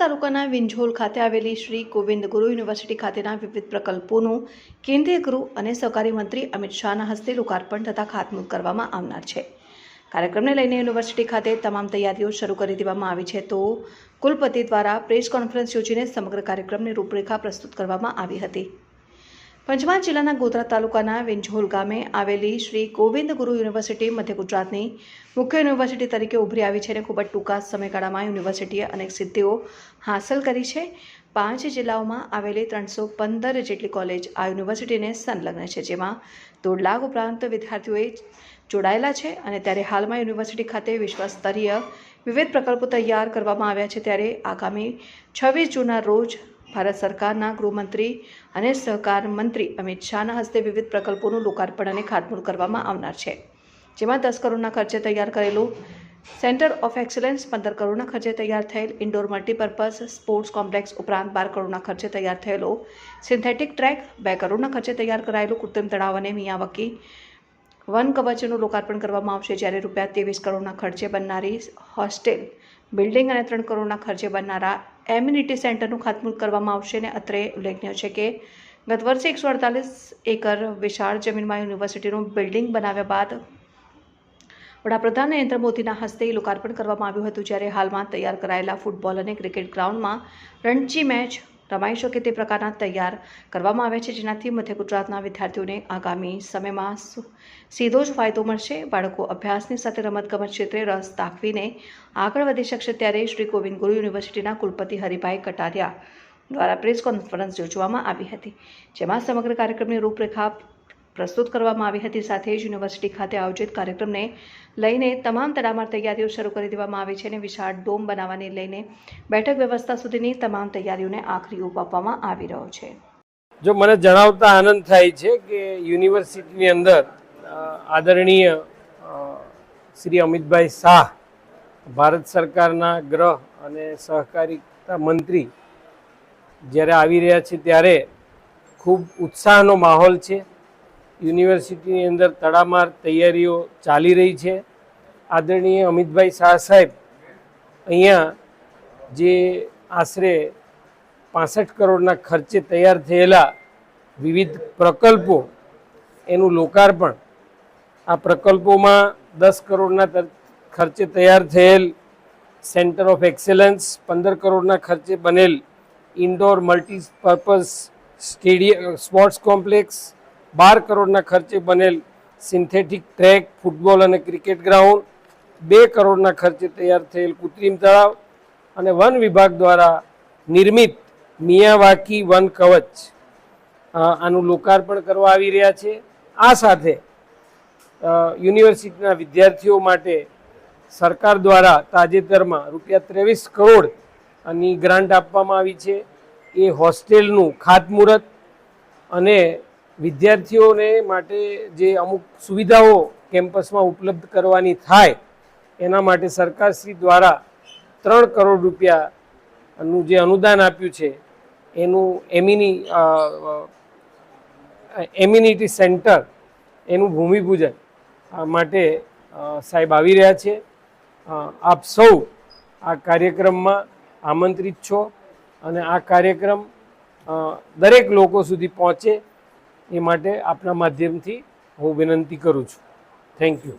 તાલુકાના વિંઝોલ ખાતે આવેલી શ્રી ગોવિંદ ગુરુ યુનિવર્સિટી ખાતેના વિવિધ પ્રકલ્પોનું કેન્દ્રીય ગૃહ અને સહકારી મંત્રી અમિત શાહના હસ્તે લોકાર્પણ તથા ખાતમુહૂર્ત કરવામાં આવનાર છે. કાર્યક્રમને લઈને યુનિવર્સિટી ખાતે તમામ તૈયારીઓ શરૂ કરી દેવામાં આવી છે તો કુલપતિ દ્વારા પ્રેસ કોન્ફરન્સ યોજીને સમગ્ર કાર્યક્રમની રૂપરેખા પ્રસ્તુત કરવામાં આવી હતી. પંચમહાલ જિલ્લાના ગોધરા તાલુકાના વિંઝોલ ગામે આવેલી શ્રી ગોવિંદ ગુરુ યુનિવર્સિટી મધ્ય ગુજરાતની મુખ્ય યુનિવર્સિટી તરીકે ઉભરી આવી છે અને ખૂબ જ ટૂંકા સમયગાળામાં યુનિવર્સિટીએ અનેક સિદ્ધિઓ હાંસલ કરી છે. પાંચ જિલ્લાઓમાં આવેલી ત્રણસો પંદર જેટલી કોલેજ આ યુનિવર્સિટીને સંલગ્ન છે, જેમાં દોઢ લાખ ઉપરાંત વિદ્યાર્થીઓએ જોડાયેલા છે અને ત્યારે હાલમાં યુનિવર્સિટી ખાતે વિશ્વસ્તરીય વિવિધ પ્રકલ્પો તૈયાર કરવામાં આવ્યા છે. ત્યારે આગામી છવ્વીસ જૂનના રોજ ભારત સરકારના ગૃહમંત્રી અને સહકાર મંત્રી અમિત શાહના હસ્તે વિવિધ પ્રકલ્પોનું લોકાર્પણ અને ખાતમુહૂર્ત કરવામાં આવનાર છે. જેમાં દસ કરોડના ખર્ચે તૈયાર કરેલું સેન્ટર ઓફ એક્સલન્સ પંદર કરોડના ખર્ચે તૈયાર થયેલ ઇન્ડોર મલ્ટીપર્પઝ સ્પોર્ટ્સ કોમ્પ્લેક્સ ઉપરાંત બાર કરોડના ખર્ચે તૈયાર થયેલો સિન્થેટિક ટ્રેક બે કરોડના ખર્ચે તૈયાર કરાયેલું કૃત્રિમ તળાવ અને મિયાવકી વન કવચનું લોકાર્પણ કરવામાં આવશે. જ્યારે રૂપિયા ત્રેવીસ કરોડના ખર્ચે બનનારી હોસ્ટેલ, બિલ્ડિંગ અને ત્રણ કરોડના ખર્ચે બનનારા એમ્યુનિટી સેન્ટરનું ખાતમુહૂર્ત કરવામાં આવશે અને અત્રે ઉલ્લેખનીય છે કે ગત વર્ષે એકસો અડતાલીસ એકર વિશાળ જમીનમાં યુનિવર્સિટીનું બિલ્ડિંગ બનાવ્યા બાદ વડાપ્રધાન નરેન્દ્ર મોદીના હસ્તે લોકાર્પણ કરવામાં આવ્યું હતું, જ્યારે હાલમાં તૈયાર કરાયેલા ફૂટબોલ અને ક્રિકેટ ગ્રાઉન્ડમાં રણજી મેચ રમાઈ શકે તે પ્રકારના તૈયાર કરવામાં આવ્યા છે. જેનાથી મધ્ય ગુજરાતના વિદ્યાર્થીઓને આગામી સમયમાં સીધો જ ફાયદો મળશે. બાળકો અભ્યાસની સાથે રમતગમત ક્ષેત્રે રસ દાખવીને આગળ વધી શકશે ત્યારે શ્રી ગોવિંદ ગુરુ યુનિવર્સિટીના કુલપતિ હરિભાઈ કટારિયા દ્વારા પ્રેસ કોન્ફરન્સ યોજવામાં આવી હતી. જેમાં સમગ્ર કાર્યક્રમની રૂપરેખા પ્રસ્તુત કરવામાં આવી હતી. સાથે જ યુનિવર્સિટી ખાતે આયોજિત કાર્યક્રમને લઈને તમામ તડામાર તૈયારીઓ શરૂ કરી દેવામાં આવી છે અને વિશાળ ડોમ બનાવવાને લઈને બેઠક વ્યવસ્થા સુધીની તમામ તૈયારીઓને આખરી ઓપ આપવામાં આવી રહ્યો છે. જો મને જણાવતા આનંદ થાય છે કે યુનિવર્સિટીની અંદર આદરણીય શ્રી અમિતભાઈ શાહ, ભારત સરકારના ગ્રહ અને સહકારિતા મંત્રી જ્યારે આવી રહ્યા છે ત્યારે ખૂબ ઉત્સાહનો માહોલ છે. યુનિવર્સિટીની અંદર તડામાર તૈયારીઓ ચાલી રહી છે. આદરણીય અમિતભાઈ શાહ સાહેબ, અહીંયા જે આશરે પાસઠ કરોડના ખર્ચે તૈયાર થયેલા વિવિધ પ્રકલ્પો, એનું લોકાર્પણ, આ પ્રકલ્પોમાં દસ કરોડના ખર્ચે તૈયાર થયેલ સેન્ટર ઓફ એક્સેલન્સ, પંદર કરોડના ખર્ચે બનેલ indoor multipurpose stadium sports complex બાર કરોડના ખર્ચે બનેલ સિન્થેટિક ટ્રેક ફૂટબોલ અને ક્રિકેટ ગ્રાઉન્ડ બે કરોડના ખર્ચે તૈયાર થયેલ કૃત્રિમ તળાવ અને વન વિભાગ દ્વારા નિર્મિત મિયાવાકી વન કવચ આનું લોકાર્પણ કરવા આવી રહ્યા છે. આ સાથે યુનિવર્સિટીના વિદ્યાર્થીઓ માટે સરકાર દ્વારા તાજેતરમાં રૂપિયા ત્રેવીસ કરોડની ગ્રાન્ટ આપવામાં આવી છે. એ હોસ્ટેલનું ખાતમુહૂર્ત અને વિદ્યાર્થીઓને માટે જે અમુક સુવિધાઓ કેમ્પસમાં ઉપલબ્ધ કરવાની થાય, એના માટે સરકારશ્રી દ્વારા ત્રણ કરોડ રૂપિયાનું જે અનુદાન આપ્યું છે, એનું એમિની એમ્યુનિટી સેન્ટર, એનું ભૂમિપૂજન માટે સાહેબ આવી રહ્યા છે. આપ સૌ આ કાર્યક્રમમાં આમંત્રિત છો અને આ કાર્યક્રમ દરેક લોકો સુધી પહોંચે એ માટે આપના માધ્યમથી હું વિનંતી કરું છું. Thank you